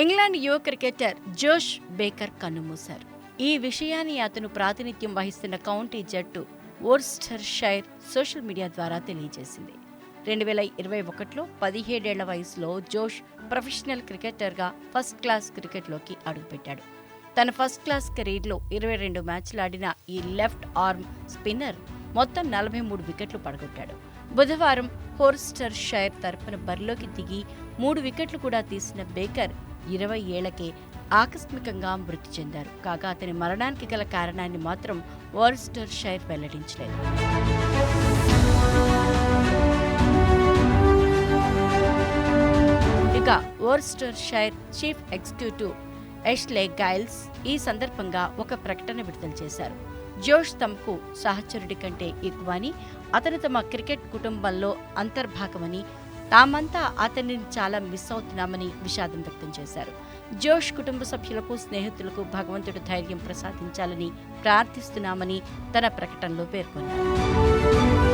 England యువ cricketer జోష్ baker కన్నుమూశారు. ఈ విషయాన్ని అతను ప్రాతినిధ్యం వహిస్తున్న కౌంటీ జట్టు ఓర్స్టర్ షైర్ సోషల్ మీడియా ద్వారా తెలియజేసింది. రెండు వేల ఇరవై ఒకటిలో పదిహేడేళ్ళ వయసులో జోష్ ప్రొఫెషనల్ క్రికెటర్గా ఫస్ట్ క్లాస్ క్రికెట్లోకి అడుగుపెట్టాడు. తన ఫస్ట్ క్లాస్ కెరీర్లో ఇరవై రెండు మ్యాచ్లు ఆడిన ఈ లెఫ్ట్ ఆర్మ్ స్పిన్నర్ మొత్తం నలభై మూడు వికెట్లు పడగొట్టాడు. బుధవారం హోర్స్టర్ షైర్ తరపున బరిలోకి దిగి మూడు వికెట్లు కూడా తీసిన బేకర్ ఇరవై ఏళ్ళకే ఆకస్మికంగా మృతి చెందారు. కాగా అతని మరణానికి గల కారణాన్ని మాత్రం వార్స్టర్ షైర్ వెల్లడించలేదు. ఇక Worcestershire chief executive Ashley Giles ఈ సందర్భంగా ఒక ప్రకటన విడుదల చేశారు. జోష్ తమకు సహచరుడి కంటే ఎక్కువని అతను తమ క్రికెట్ కుటుంబంలో అంతర్భాగమని తామంతా అతనిని చాలా మిస్ అవుతున్నామని విషాదం వ్యక్తం చేశారు. జోష్ కుటుంబ సభ్యులకు స్నేహితులకు భగవంతుడు ధైర్యం ప్రసాదించాలని ప్రార్థిస్తున్నామని తన ప్రకటనలో పేర్కొన్నారు.